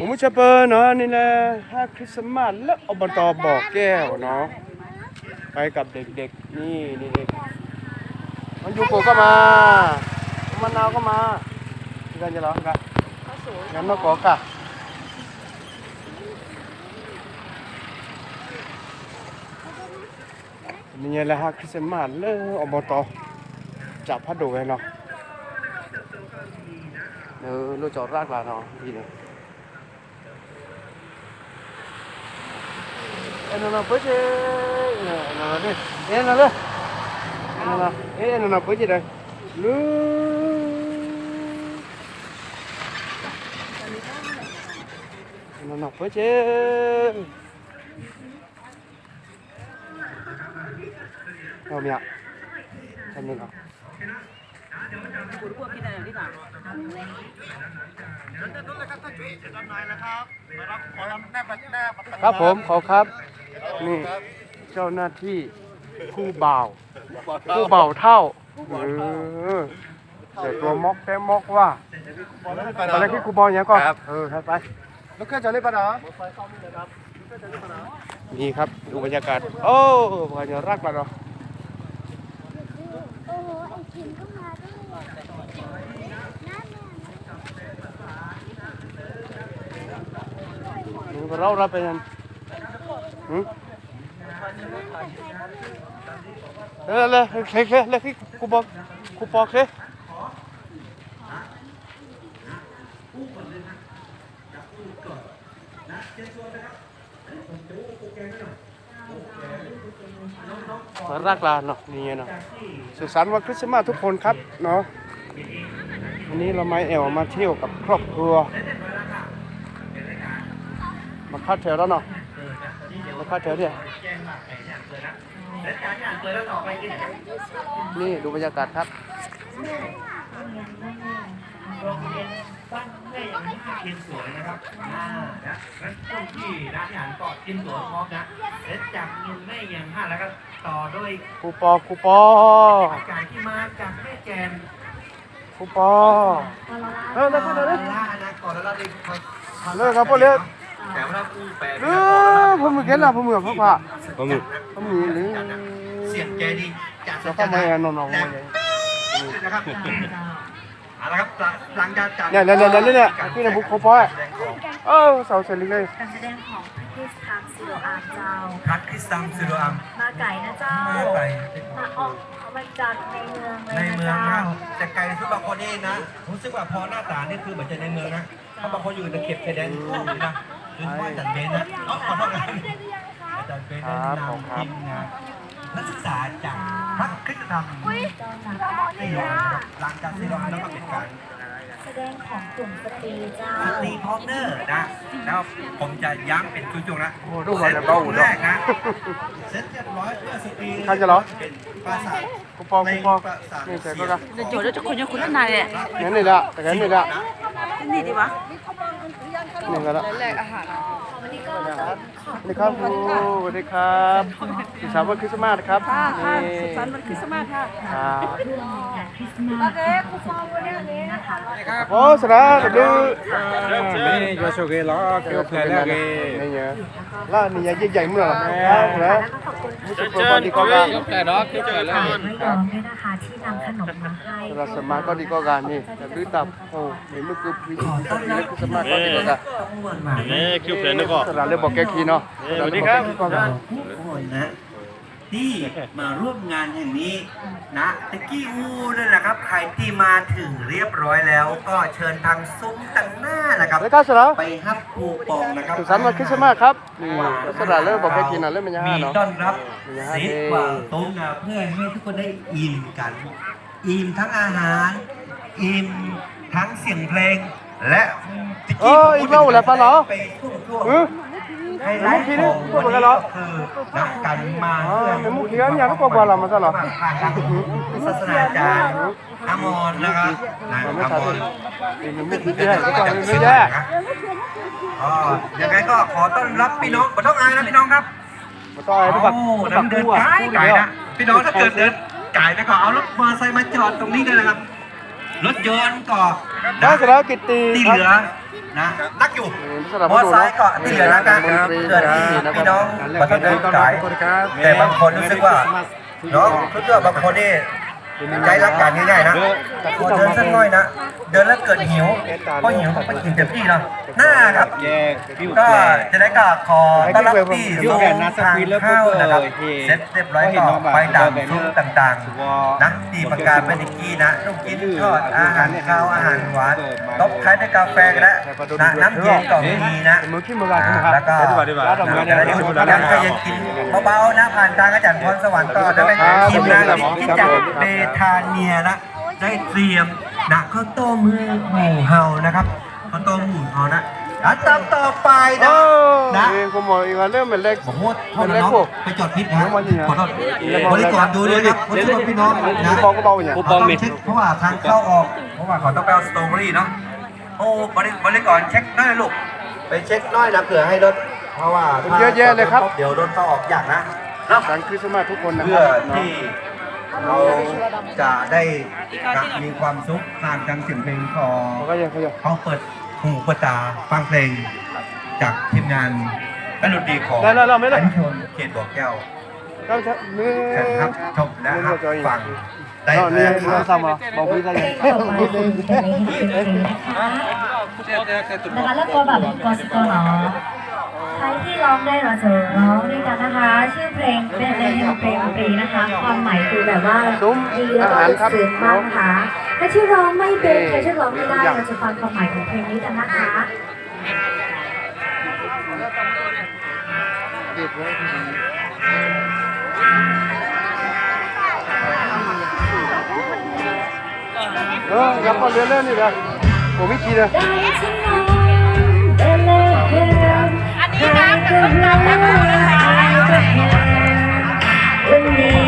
ผมจะเปิดเนาะนี่แหละฮักคริสต์มาสและอบตบอกแก้วเนาะไปกับเด็กๆนี่นี่เด็กมันยูโกก็มามันนาวก็มาที่กันจะร้องกันงั้นนกกอกะนี่แหละฮักคริสต์มาสและอบตจับพัดดูไว้เนาะเออรู้จอดรากลาเนาะทีนี้ Eh, no, no, no, no, eh, no, no, pues, eh, lu, no, no, pues, eh, no, mira, también no. คุณพวกคิดอะไรที่ต่างครับผมขอครับ นี่เจ้าหน้าที่ผู้บ่าว ผู้บ่าวเท่าเออเดี๋ยวตัวมอกแท้มอกว่าตอนแรกที่ครูบอลยังก็ครับเออครับไปแล้วก็จะเล่นปะนะนี่ครับดูบรรยากาศ โอ้บรรยากาศรักเราเนาะโอ้โหไอ้คิมก็มาด้วยน้าแม่นี่เรารับไปยังหืม เออเลยเลยเลยเลยที่ครูบอลครูปอกเลยรักลาเนาะนี่เนาะสุสันวันคริสต์มาสทุกคนครับเนาะวันนี้เรามาแอวมาเที่ยวกับครอบครัว มาคัดแถวแล้วเนาะ มาคัดแถวเนี่ยนี่ดูบรรยากาศครับโรงเรียนบ้านแม่อย่างนี้เรียนสวยนะครับอ่านะงั้นช่วงที่ร้านอาหารก็กินสวยพร้อมนะและจากเงินแม่อย่างห้าแล้วก็ต่อด้วยครูปอครูปออากาศที่มาจากแม่แกนครูปอเออแล้วก็ลาเลยล่านะก่อนแล้วเราได้คอยเลิกครับพ่อเลิก แต่ว่าอู้แปลกเออผมมือเก็นละผมมือพ่อผ่าผมมือผมมือหรือเสียงแกดีจัดจะเข้ามาอะนอนๆมาเลยนะครับเอาละครับหลังจากจัดเนี่ยเนี่ยเนี่ยเนี่ยเนี่ยพี่นะบุกครูปอเออเสาเสร็จเลยการแสดงของคริสทางซิโรอาร์เจ้าพัดคริสตัมซิโรอัมมาไก่นะเจ้ามาไปมาออกเอามาจากในเมืองเลยในนะเมืองเจ้านะแต่ไกลสุดบางคนนี่นะรู้สึกว่าพอหน้าตานี่คือเหมือนจะในเมืองนะเพราะบางคนอยู่ในเขตชายแดนคู่อยู่นะ โดยเฉพาะอาจารย์เบนนะอ๋อขอโทษนะอาจารย์เบนนั้นนำทีมงานนักศึกษาจากพระคริสตธรรมเจ้าหนักที่อยู่หลังจากที่เราแล้วก็เป็นการแสดงของกลุ่มสตรีเจ้าสตรีพร้อมเนอร์นะแล้วผมจะย้ำเป็นจุดๆนะโอ้ดูก่อนจะเบาหูแรเนาะกนะเสร็จเรียบร้อยเพื่อสตรีใครจะเหรอเป็นภาษาครูปอครูปอนี่แต่ก็ละเดี๋ยวโจทย์แล้วจะคนยังคุณละนายเนี่ยงั้นนี่ละแต่งั้นนี่ละนี่ดีวะ นี่ก็ละแรกอาหารวันนี้ก็สวัสดีครับครูสวัสดีครับสุขสันต์วันคริสต์มาสครับค่ะค่ะนี่สุขสันต์วันคริสต์มาสค่ะ ครับร่วมงาน คริสต์มาสวันนี้นะคะโอ้สระดูนี่โยโชเกะล้อเกี่ยวแผลแล้วเกนี่เยอะล่านี่ใหญ่ใหญ่เมื่อไหร่นะแล้วก็ขอบคุณมุสลิมก็ดีก็กันแผลล้อเกี่ยวแผลแล้วไม่ยอมด้วยนะคะที่นำขนมมาให้สระสมาก็ดีก็กันนี่แต่ดื้อตับโอ้เห็นลูกคือพิธีนี่คือสมาก็ดีก็กันต้องมวนมานี่คิวแผลนี่ก็สระเลยบอกแกคีเนาะสระเลยบ ที่มาร่วมงานแห่งนี้นะตะกี้อูนั่นแหละครับ ใครที่มาถึงเรียบร้อยแล้ว ก็เชิญทางซุ้มตั้งหน้านะครับ แล้วก็สระไปฮับคูปองนะครับสุขสันต์วันคริสต์มาสครับนี่สระเลยบอกแกคีน่ะเล่นมันยังมีห้าเนาะต้อนรับมีห้าเซตเด้กวางตุ้งนะเพื่อให้ทุกคนได้อิ่มกัน อิ่มทั้งอาหาร อิ่มทั้งเสียงเพลงและตะเอออีกแล้วแหละปะเหรอไปช่วงช่วงเออ ไฮไลท์ของวันนี้ก็คือนักการมาเพื่อนมุกเขียนอย่างนั้นก็บอกเรามาซะเหรอผ่านทางศาสนาจารย์อามอนนะครับนายอามอนอีกหนึ่งมุกเขียนก็ก่อนไม่แย่อ๋อยังไงก็ขอต้อนรับพี่น้องขอต้องอายนะพี่น้องครับมาต่อยทุกบักโอ้ทุกนั่บันเดินไกลไกลนะพี่น้องถ้าเกิดเดินไกลนะก็เอารถมอเตอร์ไซค์มาจอดตรงนี้เลยนะครับรถยนต์ก็ นักสารกิตตีที่คเหรับลือนะนักอยู่สำหรับมอผู้ดูซ้ายเนาะก็ที่เหลือนักนะเกิดที่พี่น้องประเทศเดินสายแต่บางคนรู้สึกว่าน้องรู้สึกว่าบางคนนี่ ใจรักกันง่ายๆนะพอเดินสักหน่อยนะ เดินแล้วเกิดหิวพอหิวก็ไปกินเต็มที่เนาะหน้าครับก็จะได้กราบขอต้อนรับที่สู่ทางเข้านะครับเสร็จเรียบร้อยก็ไปตามซุ้มต่างๆนะที่ประกาศเป็นอีกกี้นะลูกกินทอดอาหารข้าวอาหารหวานตบท้ายด้วยกาแฟกันแล้วนะน้ำเย็นก็มีนะมือนมือกันครับแล้วก็ร้านดอกไม้จะได้ดูยังก็ยังกินเบาๆนะผ่านทางอาจารย์พรสวรรค์ก็ได้ไปชิมนะที่จากเบทาเนียนะได้เตรียมนะข้าวต้มมือหมูเฮานะครับข้าวต้มหมูเฮานะอันตับต่อไปนะโอ้นะยผมบอกอีกว่าเรื่องเป็นเล็กผมว่าโทษนะน้องไปจอดพิษนะขอโทษบริกรดูด้วยครับขอโทษพี่น้องนะฟองก็เบาอย่างผมต้องเช็คเพราะว่าทางเข้าออก เพราะว่าเขาต้องไปเอาสตรอเบอรี่เนาะ โอ้บริบริกรเช็คหน้อยลูก ไปเช็คน้อยนะเผื่อให้รถ เพราะว่าเยอะแยะเลยครับ เดี๋ยวรถเข้าออกยากนะเนาะ การคริสต์มาสทุกคนนะคเพื่อรับที่ เราจะได้มีความสุขผ่านทางเสียงเพลงของก็ยังขยับเขาเปิดหูเปิดตาฟังเพลง จากทีมงานและดนตรีของได้แล้วเราไม่ได้อัญชนเขตบ่อแก้วก็ใช่มือเชิญครับชมและรับฟังได้เราเลเนี่ยยคเรารับทำอะบอกพี่ได้ยังต่อไปเป็นเป็นในฮิตเพลงนะคะนะคะแล้วก็แบบกอสกอเนาะ ใครที่ร้องได้เราจะร้องด้วยกันนะคะ ชื่อเพลงเป็นในเพลงปรีนะคะ ความหมายคือแบบว่าดีแล้วก็ลึกซึ้งมากนะคะถ้าที่ร้องไม่เป็นใครที่ร้องไม่ได้เราจะฟังความหมายของเพลงนี้กันนะคะเออยับพอเรียนเล่นนี่นะผมไม่กินนะได้ฉั น้ำกับส้มตำแล้วก็โหระพา